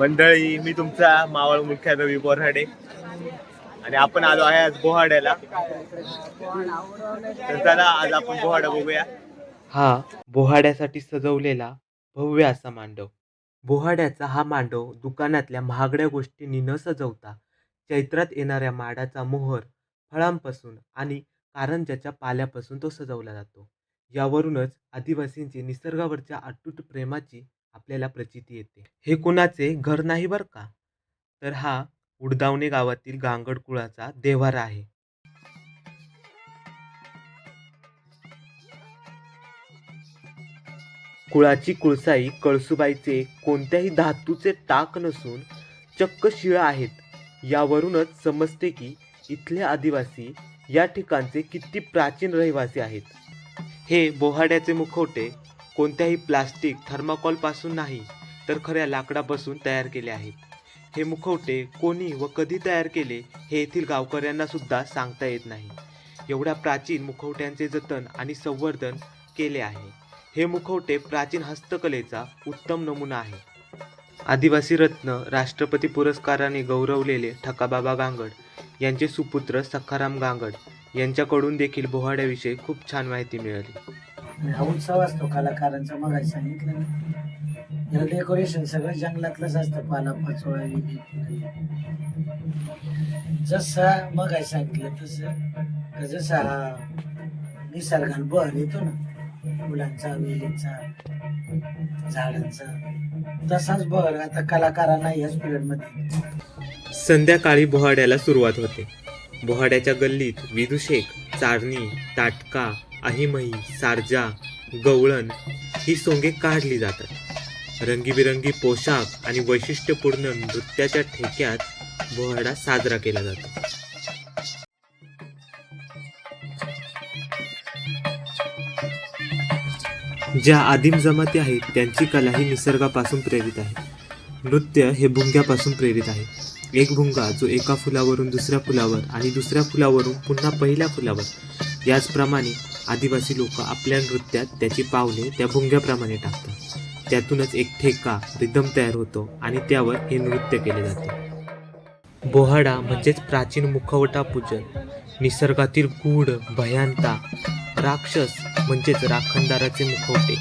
मंडळी मी तुमचा मावळ मुख्या रवी बोराडे. आणि आपण आलो आहे आज बोहाड्याला. तर चला आज आपण बोहाडा बघूया. हा बोहाड्यासाठी सजवलेला भव्य असा मांडव. बोहाड्याचा हा मांडव दुकानातल्या महागड्या गोष्टींनी न सजवता चैत्रात येणाऱ्या माडाचा मोहर फळांपासून आणि कारंजाच्या पाल्यापासून तो सजवला जातो. यावरूनच आदिवासींची निसर्गावरच्या अटूट प्रेमाची आपल्याला प्रचिती येते. हे कुणाचे? घर नाही बरं का? तर हा उडदावणे गावातील गांगड कुळाचा देव्हारा आहे. कुळाची कुळसाई कळसुबाईचे कोणत्याही धातूचे टाक नसून चक्क शिळा आहेत. यावरूनच समजते की इथले आदिवासी या ठिकाणचे किती प्राचीन रहिवासी आहेत. हे बोहाड्याचे मुखवटे कोणत्याही प्लास्टिक थर्माकॉलपासून नाही तर खऱ्या लाकडापासून तयार केले आहेत. हे मुखवटे कोणी व कधी तयार केले हे येथील गावकऱ्यांना सुद्धा सांगता येत नाही. एवढ्या प्राचीन मुखवट्यांचे जतन आणि संवर्धन केले आहे. हे मुखवटे प्राचीन हस्तकलेचा उत्तम नमुना आहे. आदिवासी रत्न राष्ट्रपती पुरस्काराने गौरवलेले ठकाबाबा गांगड यांचे सुपुत्र सखाराम गांगड यांच्याकडून देखील बोहाड्याविषयी खूप छान माहिती मिळाली. हा उत्सव असतो कलाकारांचा मग सांगितलं ना. याला डेकोरेशन सगळं जंगलातलंच असतं पाला पाचोळा जसा मग सांगितलं तसं जसा हा निसर्गान बहर येतो ना फुलांचा वेलीचा झाडांचा तसाच बहर आता कलाकारांना याच पिरियडमध्ये. संध्याकाळी बोहाड्याला सुरुवात होते. बोहाड्याच्या गल्लीत विदुशेक चारणी ताटका अहिमही सारजा गवळण ही सोंगे काढली जातात. रंगीबिरंगी पोशाख आणि वैशिष्ट्यपूर्ण नृत्याच्या ठेक्यात बोहाडा साजरा केला जातो. ज्या आदिम जमाती आहेत त्यांची कला ही निसर्गापासून प्रेरित आहे. नृत्य हे भुंग्यापासून प्रेरित आहे. एक भुंगा जो एका फुलावरून दुसऱ्या फुलावर आणि दुसऱ्या फुलावरून पुन्हा पहिल्या फुलावर. याचप्रमाणे आदिवासी लोक आपल्या नृत्यात त्याची पावले त्या भुंग्याप्रमाणे टाकतात. त्यातूनच एक ठेका रिदम तयार होतो आणि त्यावर हे नृत्य केले जाते. बोहाडा म्हणजेच प्राचीन मुखवटा पूजन निसर्गातील गूढ भयांता राक्षस म्हणजेच राखणदाराचे मुखवटे.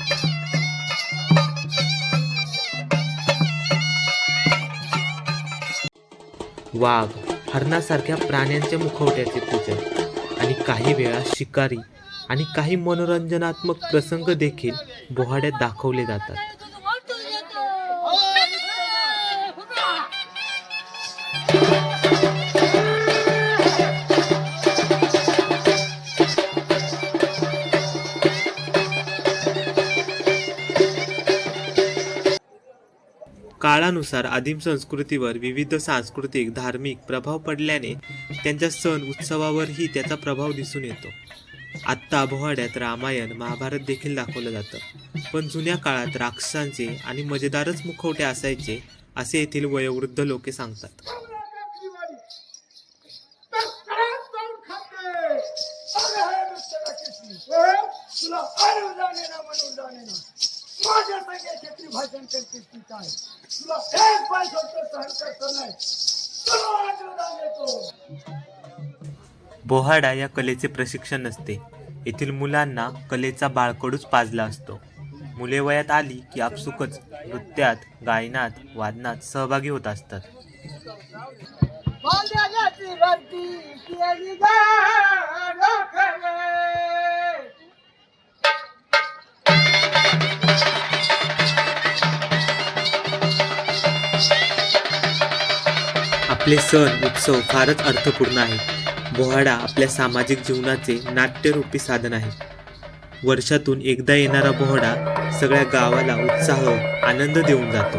वाघ हरणासारख्या प्राण्यांच्या मुखवट्याचे पूजन आणि काही वेळा शिकारी आणि काही मनोरंजनात्मक प्रसंग देखील बोहाड्यात दाखवले जातात. काळानुसार आदिम संस्कृतीवर विविध सांस्कृतिक धार्मिक प्रभाव पडल्याने त्यांच्या सण उत्सवावरही त्याचा प्रभाव दिसून येतो. आत्ता आबोहाड्यात रामायण महाभारत देखील दाखवलं जातं. पण जुन्या काळात राक्षसांचे आणि मजेदारच मुखवटे असायचे असे येथील वयोवृद्ध लोके सांगतात. तुला अरे जाणे भाषण करतेस ती काय तुला एक पाय सहन करत नाही. तुला आशीर्वाद देतो. बोहाडा या कलेचे प्रशिक्षण नसते. येथील मुलांना कलेचा बाळकडूच पाजला असतो. मुले वयात आली की आपसुकच नृत्यात गायनात वादनात सहभागी होत असतात. आपले सण उत्सव फारच अर्थपूर्ण आहेत. बोहाडा आपल्या सामाजिक जीवनाचे नाट्यरूपी साधन आहे. वर्षातून एकदा येणारा बोहाडा सगळ्या गावाला उत्साह आनंद देऊन जातो.